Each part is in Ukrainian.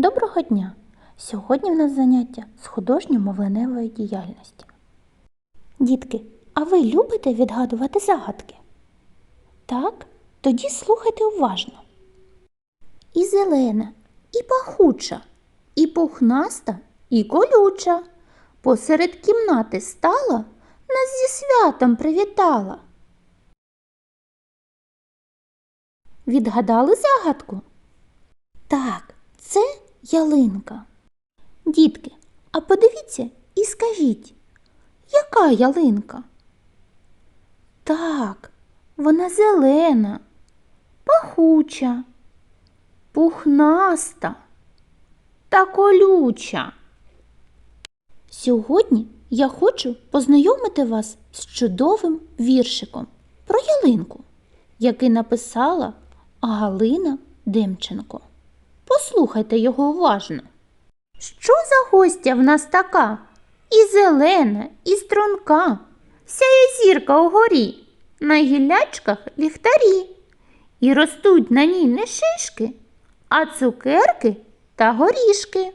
Доброго дня! Сьогодні в нас заняття з художньо-мовленевої діяльності. Дітки, а ви любите відгадувати загадки? Так, тоді слухайте уважно. І зелена, і пахуча, і пухнаста, і колюча. Посеред кімнати стала, нас зі святом привітала. Відгадали загадку? Так, це ялинка. Дітки, а подивіться і скажіть, яка ялинка? Так, вона зелена, пахуча, пухнаста та колюча. Сьогодні я хочу познайомити вас з чудовим віршиком про ялинку, який написала Галина Демченко. Послухайте його уважно. Що за гостя в нас така? І зелена, і струнка, сяє зірка угорі, на гіллячках ліхтарі, і ростуть на ній не шишки, а цукерки та горішки.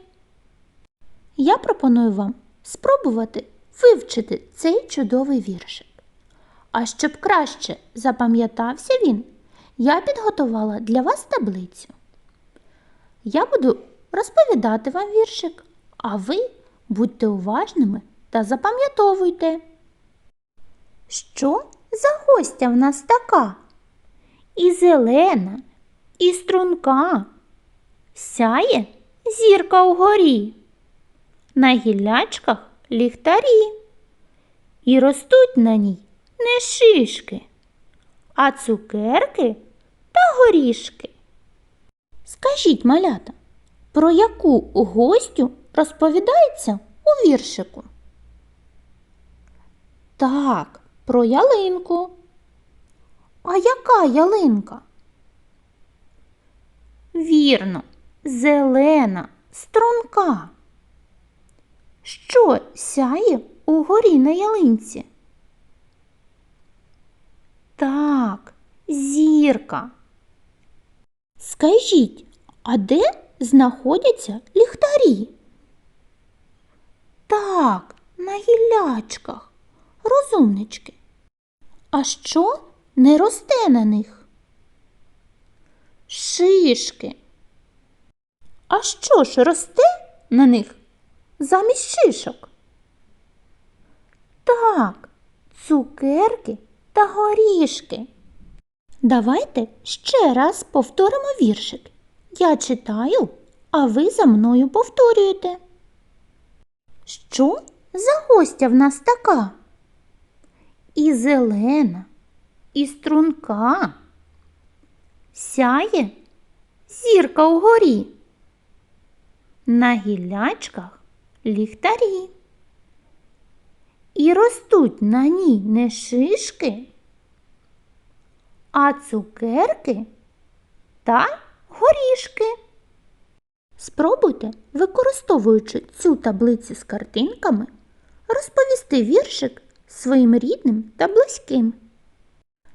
Я пропоную вам спробувати вивчити цей чудовий віршик. А щоб краще запам'ятався він, я підготувала для вас таблицю. Я буду розповідати вам віршик, а ви будьте уважними та запам'ятовуйте. Що за гостя в нас така? І зелена, і струнка, сяє зірка угорі, на гіллячках ліхтарі, і ростуть на ній не шишки, а цукерки та горішки. Скажіть, малята, про яку гостю розповідається у віршику? Так, про ялинку. А яка ялинка? Вірно, зелена, струнка. Що сяє угорі на ялинці? Так, зірка. Скажіть, а де знаходяться ліхтарі? Так, на гіллячках, розумнички. А що не росте на них? Шишки. А що ж росте на них замість шишок? Так, цукерки та горішки. Давайте ще раз повторимо віршик. Я читаю, а ви за мною повторюєте. Що за гостя в нас така? І зелена, і струнка. Сяє зірка угорі. На гіллячках ліхтарі. І ростуть на ній не шишки, а цукерки та горішки. Спробуйте, використовуючи цю таблицю з картинками, розповісти віршик своїм рідним та близьким.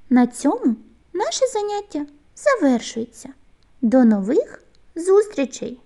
На цьому наше заняття завершується. До нових зустрічей!